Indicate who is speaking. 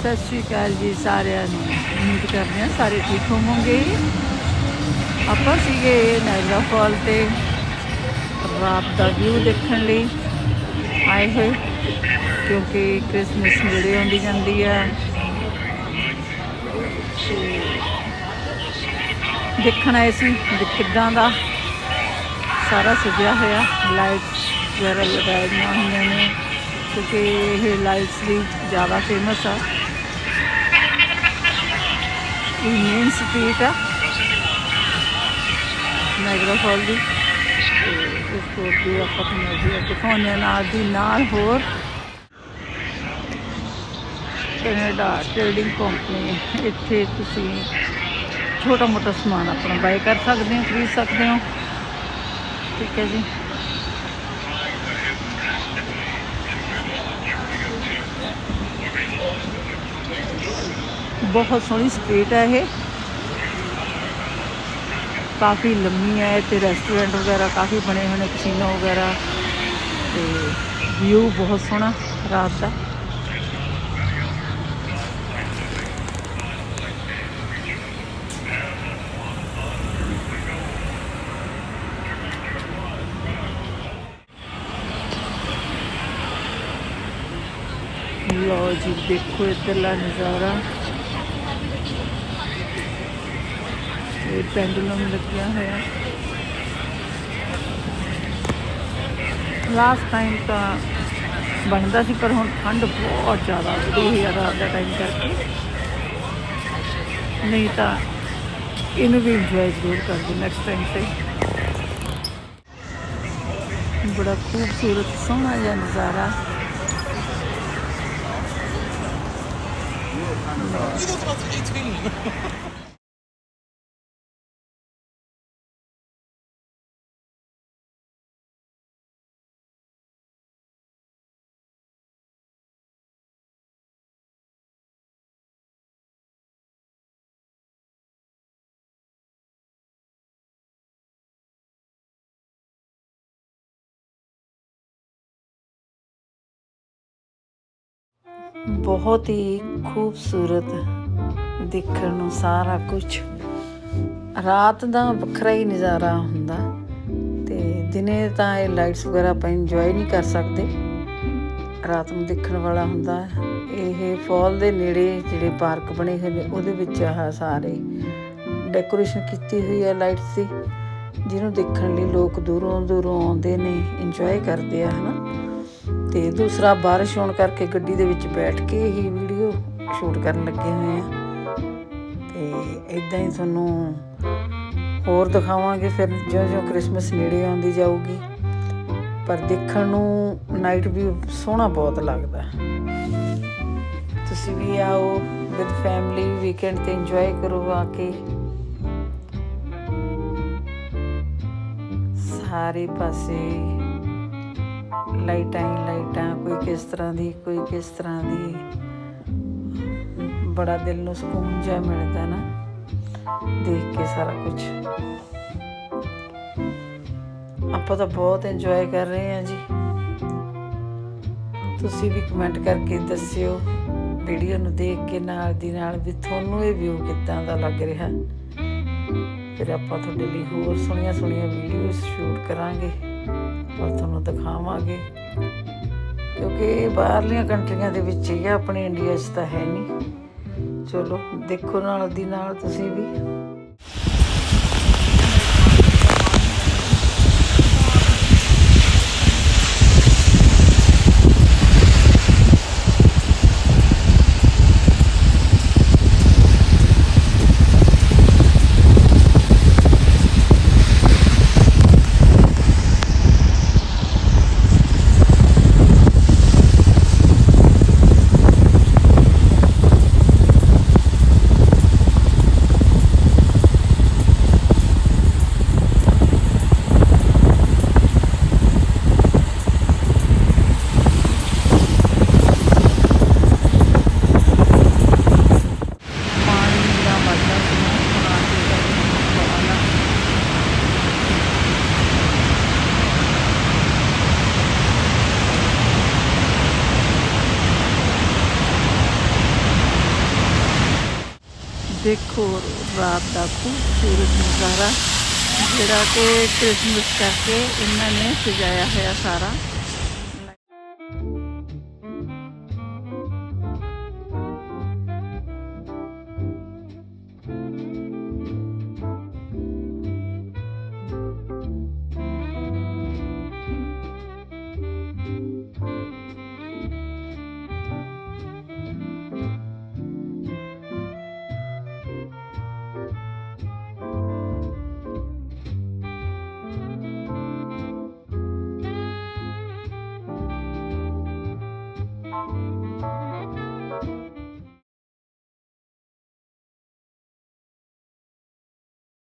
Speaker 1: ਸਤਿ ਸ਼੍ਰੀ ਅਕਾਲ ਜੀ ਸਾਰਿਆਂ ਨੂੰ। ਉਮੀਦ ਕਰਦੇ ਹਾਂ ਸਾਰੇ ਠੀਕ ਹੋਵੋਗੇ। ਆਪਾਂ ਸੀਗੇ ਨਾਇਲਾ ਫਾਲ ਤੇ, ਰਾਤ ਦਾ ਵਿਊ ਦੇਖਣ ਲਈ ਆਏ ਹੋਏ, ਕਿਉਂਕਿ ਕ੍ਰਿਸਮਸ ਨੇੜੇ ਆਉਂਦੀ ਜਾਂਦੀ ਆ। ਤੇ ਦੇਖਣ ਆਏ ਸੀ ਕਿੱਦਾਂ ਦਾ ਸਾਰਾ ਸਜਿਆ ਹੋਇਆ ਲਾਈਟਸ ਵਗੈਰਾ ਲਗਾਈਆਂ ਹੋਈਆਂ ਨੇ, ਕਿਉਂਕਿ ਇਹ ਲਾਈਟਸ ਵੀ ਜ਼ਿਆਦਾ ਫੇਮਸ ਆ। ਇਹ ਮੇਨ ਸਟਰੀਟ ਆ ਨਾਇਗਰਾ ਫਾਲ ਦੀ। ਤੇ ਇਸ ਤੋਂ ਅੱਗੇ ਆਪਾਂ ਤੁਹਾਨੂੰ ਅੱਗੇ ਦਿਖਾਉਂਦੇ ਹਾਂ ਨਾਲ ਦੀ ਨਾਲ ਹੋਰ। ਕੈਨੇਡਾ ਟ੍ਰੇਡਿੰਗ ਕੰਪਨੀ ਇੱਥੇ ਤੁਸੀਂ ਛੋਟਾ ਮੋਟਾ ਸਮਾਨ ਆਪਣਾ ਬਾਈ ਕਰ ਸਕਦੇ ਹੋ, ਖਰੀਦ ਸਕਦੇ ਹੋ। ਠੀਕ ਹੈ ਜੀ। ਬਹੁਤ ਸੋਹਣੀ ਸਟਰੀਟ ਹੈ ਇਹ। ਕਾਫੀ ਲੰਮੀ ਹੈ ਤੇ ਰੈਸਟੋਰੈਂਟ ਵਗੈਰਾ ਕਾਫੀ ਬਣੇ ਹੋਏ ਨੇ ਕਸੀਨੋ ਵਗੈਰਾ ਤੇ ਵਿਊ ਬਹੁਤ ਸੋਹਣਾ ਰਾਤ ਦਾ। ਲਓ ਜੀ, ਦੇਖੋ ਇੱਧਰਲਾ ਨਜ਼ਾਰਾ। ਇਹ ਪੈਂਡੂਲਮ ਲੱਗਿਆ ਹੋਇਆ। ਲਾਸਟ ਟਾਈਮ ਤਾਂ ਬਣਦਾ ਸੀ, ਪਰ ਹੁਣ ਠੰਡ ਬਹੁਤ ਜ਼ਿਆਦਾ ਵਧੀ ਹੈ ਰਾਤ ਦਾ ਟਾਈਮ ਕਰਕੇ। ਨਹੀਂ ਤਾਂ ਇਹਨੂੰ ਵੀ ਇੰਜੋਏ ਜ਼ਰੂਰ ਕਰਦੇ ਨੈਕਸਟ ਟਾਈਮ ਤੇ। ਬੜਾ ਖੂਬਸੂਰਤ, ਸੋਹਣਾ ਜਿਹਾ ਨਜ਼ਾਰਾ।
Speaker 2: You look about 18.
Speaker 1: ਬਹੁਤ ਹੀ ਖੂਬਸੂਰਤ ਦੇਖਣ ਨੂੰ ਸਾਰਾ ਕੁਝ ਰਾਤ ਦਾ ਵੱਖਰਾ ਹੀ ਨਜ਼ਾਰਾ ਹੁੰਦਾ ਤੇ ਦਿਨੇ ਤਾਂ ਇਹ ਲਾਈਟਸ ਵਗੈਰਾ ਆਪਾਂ ਇੰਜੋਏ ਨਹੀਂ ਕਰ ਸਕਦੇ। ਰਾਤ ਨੂੰ ਦੇਖਣ ਵਾਲਾ ਹੁੰਦਾ ਇਹ ਫਾਲ ਦੇ ਨੇੜੇ ਜਿਹੜੇ ਪਾਰਕ ਬਣੇ ਹੋਏ ਨੇ, ਉਹਦੇ ਵਿੱਚ ਆਹ ਸਾਰੇ ਡੈਕੋਰੇਸ਼ਨ ਕੀਤੀ ਹੋਈ ਹੈ ਲਾਈਟਸ ਦੀ, ਜਿਹਨੂੰ ਦੇਖਣ ਲਈ ਲੋਕ ਦੂਰੋਂ ਦੂਰੋਂ ਆਉਂਦੇ ਨੇ ਇੰਜੋਏ ਕਰਦੇ ਆ, ਹਨਾ? ਤੇ ਦੂਸਰਾ ਬਾਰਿਸ਼ ਹੋਣ ਕਰਕੇ ਗੱਡੀ ਦੇ ਵਿੱਚ ਬੈਠ ਕੇ ਹੀ ਵੀਡੀਓ ਸ਼ੂਟ ਕਰਨ ਲੱਗੇ ਹੋਏ ਆ। ਤੇ ਇਦਾਂ ਹੀ ਤੁਹਾਨੂੰ ਹੋਰ ਦਿਖਾਵਾਂਗੇ, ਫਿਰ ਜਿਉਂ-ਜਿਉਂ ਕ੍ਰਿਸਮਸ ਨੇੜੇ ਆਉਂਦੀ ਜਾਊਗੀ। ਪਰ ਦੇਖਣ ਨੂੰ ਨਾਈਟ ਵੀ ਸੋਹਣਾ ਬਹੁਤ ਲੱਗਦਾ। ਤੁਸੀਂ ਵੀ ਆਓ, ਵਿਦ ਫੈਮਿਲੀ ਵੀਕਐਂਡ ਤੇ ਇੰਜੋਏ ਕਰੋ ਆ ਕੇ। ਸਾਰੇ ਪਾਸੇ ਲਾਈਟਾਂ ਹੀ ਲਾਈਟਾਂ, ਕੋਈ ਕਿਸ ਤਰ੍ਹਾਂ ਦੀ, ਕੋਈ ਕਿਸ ਤਰ੍ਹਾਂ ਦੀ। ਬੜਾ ਦਿਲ ਨੂੰ ਸਕੂਨ ਜਿਹਾ ਮਿਲਦਾ ਨਾ, ਦੇਖ ਕੇ ਸਾਰਾ ਕੁਝ ਆਪਾਂ ਤਾਂ ਬਹੁਤ ਇੰਜੋਏ ਕਰ ਰਹੇ ਹਾਂ ਜੀ। ਤੁਸੀਂ ਵੀ ਕਮੈਂਟ ਕਰਕੇ ਦੱਸਿਓ ਵੀਡੀਓ ਨੂੰ ਦੇਖ ਕੇ ਨਾਲ ਦੀ ਨਾਲ ਵੀ ਤੁਹਾਨੂੰ ਇਹ ਵਿਊ ਕਿੱਦਾਂ ਦਾ ਲੱਗ ਰਿਹਾ। ਫਿਰ ਆਪਾਂ ਤੁਹਾਡੇ ਲਈ ਹੋਰ ਸੋਹਣੀਆਂ ਸੋਹਣੀਆਂ ਵੀਡੀਓਜ਼ ਸ਼ੂਟ ਕਰਾਂਗੇ। ਔਰ ਤੁਹਾਨੂੰ ਦਿਖਾਵਾਂਗੇ। ਕਿਉਂਕਿ ਇਹ ਬਾਹਰਲੀਆਂ ਕੰਟਰੀਆਂ ਦੇ ਵਿੱਚ ਹੀ ਆ, ਆਪਣੇ ਇੰਡੀਆ 'ਚ ਤਾਂ ਹੈ ਨਹੀਂ। ਚਲੋ, ਦੇਖੋ ਨਾਲ ਦੀ ਨਾਲ ਤੁਸੀਂ ਵੀ। ਦੇਖੋ ਰਾਤ ਦਾ ਖੂਬਸੂਰਤ ਨਜ਼ਾਰਾ ਜਿਹੜਾ ਕਿ ਕ੍ਰਿਸਮਸ ਕਰਕੇ ਇਹਨਾਂ ਨੇ ਸਜਾਇਆ ਹੋਇਆ ਸਾਰਾ।